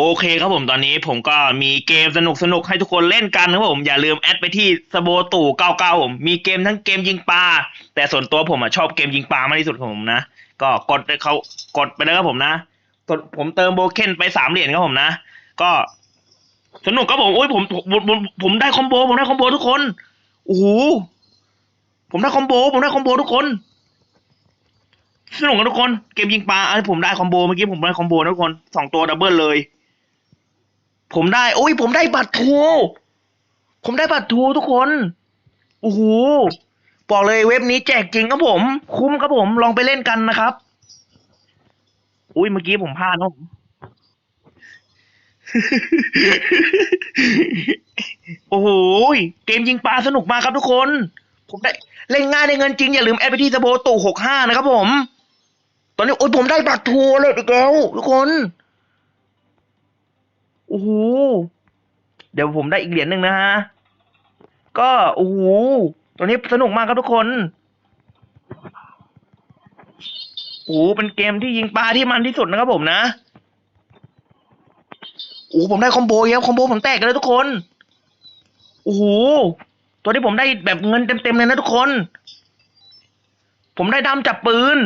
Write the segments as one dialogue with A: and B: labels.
A: โอเคครับผมตอนนี้ผมก็มีเกมสนุกสนุกให้ทุกคนเล่นกันครับผมอย่าลืมแอดไปที่สโบตู่99ผมมีเกมทั้งเกมยิงปลาแต่ส่วนตัวผมอะชอบเกมยิงปลามากที่สุดของผมนะ ก็กดไปเขากดไปเลยครับผมนะกดผมเติมโบเคนไปสามเหรียญครับผมนะ ก็สนุกครับผมโอ้ยผมผมผมได้คอมโบผมได้คอมโบทุกคนโอ้โหผมได้คอมโบผมได้คอมโบทุกคนสนุกกันทุกคนเกมยิงปลาอันผมได้คอมโบเมื่อกี้ผมได้คอมโบทุกคนสองตัวดับเบิลเลย ผมได้ โอ้ย ผมได้บัตรทูผมได้บัตรทูทุกคนโอ้โหบอกเลยเว็บนี้แจกจริงครับผม คุ้มครับผมลองไปเล่นกันนะครับ อุ้ยเมื่อกี้ผมพลาดนะโอ้โหเกมยิงปลาสนุกมากครับทุกคน ผมได้เล่นง่ายได้เงินจริง อย่าลืมแอดไปที่สโบตู่หกห้านะครับผม ตอนนี้โอ้ยผมได้บัตรทัวร์เลยอีกแล้วทุกคน โอ้โหเดี๋ยวผมได้อีกเหรียญหนึ่งนะฮะ ก็โอ้โหตัวนี้สนุกมากครับทุกคนโอ้โหเป็นเกมที่ยิงปลาที่มันที่สุดนะครับผมนะโอ้โหผมได้คอมโบเยอะคอมโบผมแตกเลยทุกคนโอ้โหตัวนี้ผมได้แบบเงินเต็มๆเลยนะทุกคน ผมได้ดำจับปืน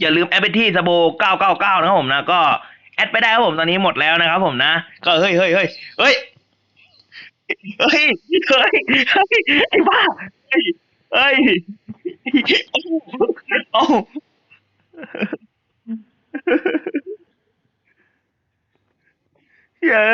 A: อย่าลืมแอดไปที่สโบ999 นะครับผมนะ ก็ แอดไปได้ครับผมตอนนี้หมดแล้วนะครับผมนะ ก็เฮ้ยเฮ้ยเฮ้ยเฮ้ยเฮ้ยเฮ้ยไอ้บ้าเฮ้ยเฮ้ยเอาเย้ะ